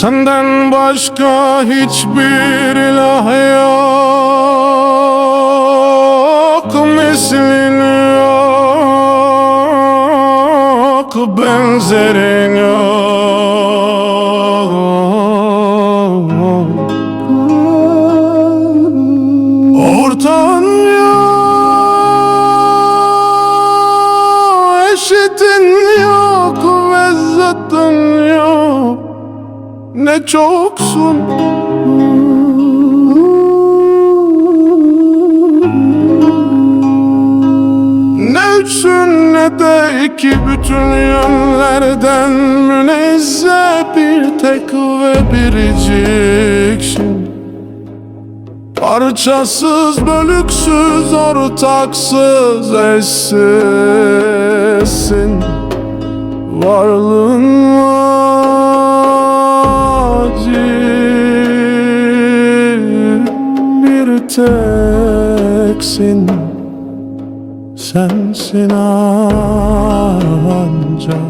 Senden başka hiçbir ilah yok. Mislin yok Benzerin yok. Ortan yok Eşitin yok ve yok Ne çoksun. Ne üçsün ne de iki bütün yönlerden münezzeh bir tek ve biriciksin. Parçasız, bölüksüz, ortaksız, eşsizsin. Varlığın acil teksin Sensin ancak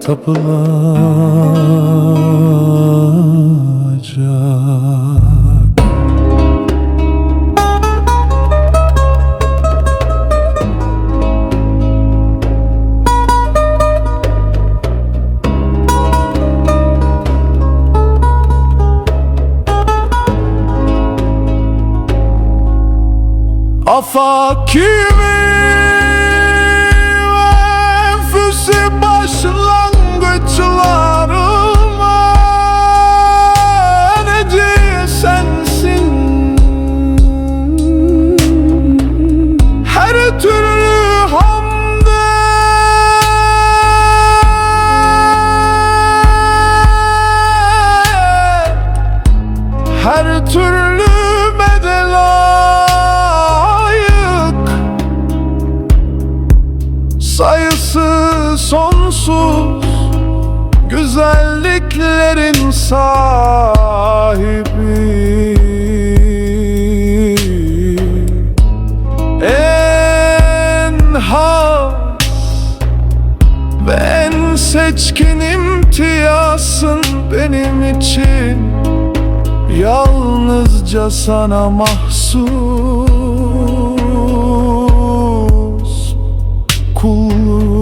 tapılacak Afaki ve enfüsi başlangıçlarıma Neci sensin? Her türlü hamde Her türlü sonsuz Güzelliklerin sahibi. En has ve en seçkin imtiyazsın benim için. Yalnızca sana mahsus kulluğum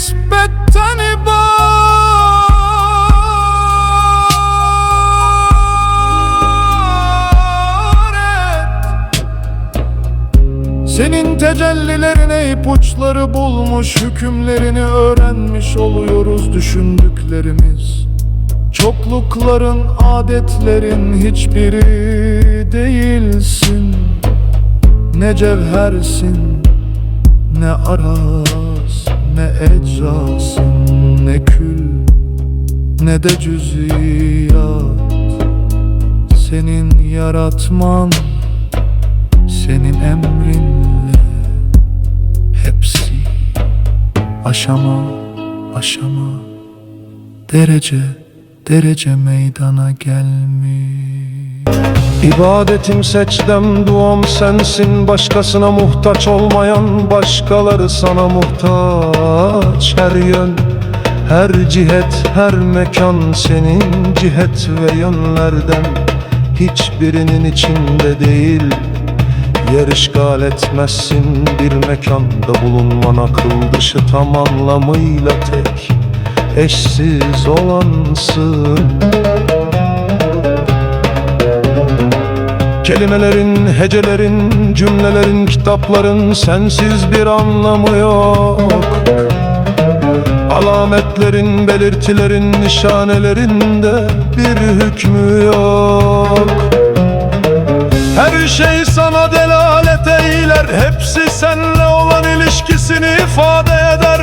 nispetten ibaret. Senin tecellilerine ipuçları bulmuş Hükümlerini öğrenmiş oluyoruz düşündüklerimiz. Çoklukların, adetlerin hiçbiri değilsin. Ne cevhersin, ne aras, ne eczasın, ne kül, ne de cüziyat. Senin yaratman, senin emrinle Hepsi aşama aşama Derece derece meydana gelmiş. İbadetim seçdem duam sensin. Başkasına muhtaç olmayan Başkaları sana muhtaç. Her yön, her cihet, her mekan Senin cihet ve yönlerden. Hiçbirinin içinde değil Yer işgal etmezsin. Bir mekanda bulunman akıl dışı tam anlamıyla tek Eşsiz olansın. Kelimelerin, hecelerin, cümlelerin, kitapların sensiz bir anlamı yok. Alametlerin, belirtilerin, nişanelerinde bir hükmü yok. Her şey sana delalet eyler Hepsi senle olan ilişkisini ifade eder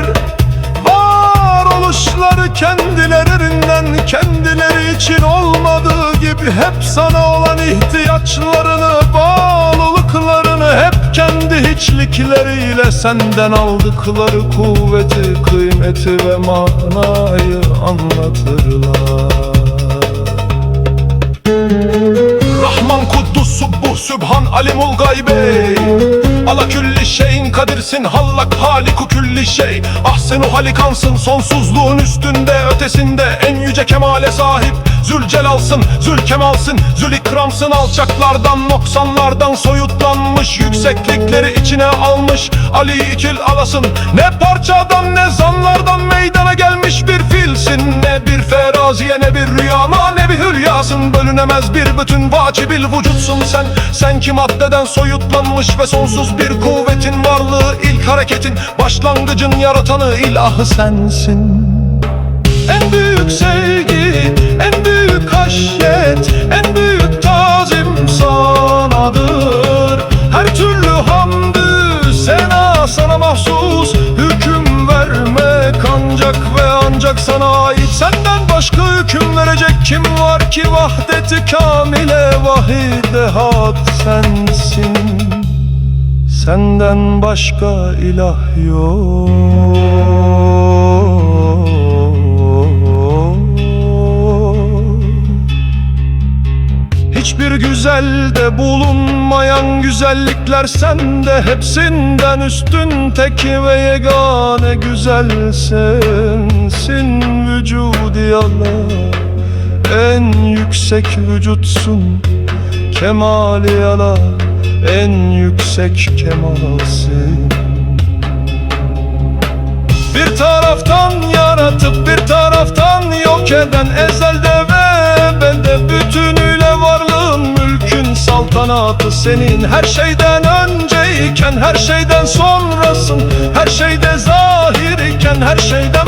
Aşkları kendilerinden kendileri için olmadığı gibi Hep sana olan ihtiyaçlarını, bağlılıklarını Hep kendi hiçlikleriyle senden aldıkları kuvveti, kıymeti ve manayı anlatırlar. Rahman Kuddus Subbuh Sübhan Alimul Gaybe Ala şeyin kadirsin hallak haliku külli şey. Ahsenu halikansın sonsuzluğun üstünde ötesinde En yüce kemale sahip. Zülcelalsın, zülkemalsın, zülikramsın Alçaklardan, noksanlardan soyutlanmış Yükseklikleri içine almış. Ali ikil alasın Ne parçadan ne zanlardan meydana gelmiş bir filsin. Ne bir feraziye ne bir rüyama ne bir hülyasın. Bölünemez bir bütün vacibil vücutsun sen. Sen ki maddeden soyutlanmış ve sonsuz bir kuvvetin varlığı ilk hareketin Başlangıcın yaratanı ilahı sensin. En büyük sevgi, en büyük haşyet, en büyük tazim sanadır. Her türlü hamdü sena sana mahsus Hüküm vermek ancak ve ancak sana ait. Senden başka hüküm verecek kim var ki vahdeti kamile vahide had sensin Senden başka ilah yok. Hiçbir güzelde bulunmayan güzellikler sende. Hepsinden üstün tek ve yegane güzel sensin Vücudi Allah en yüksek vücutsun. Kemali Allah en yüksek kemalsin bir taraftan yaratıp bir taraftan yok eden ezelde ve ebede Bütünüyle varlığın mülkün saltanatı senin. Her şeyden önceyken her şeyden sonrasın. Her şeyde zahir iken her şeyden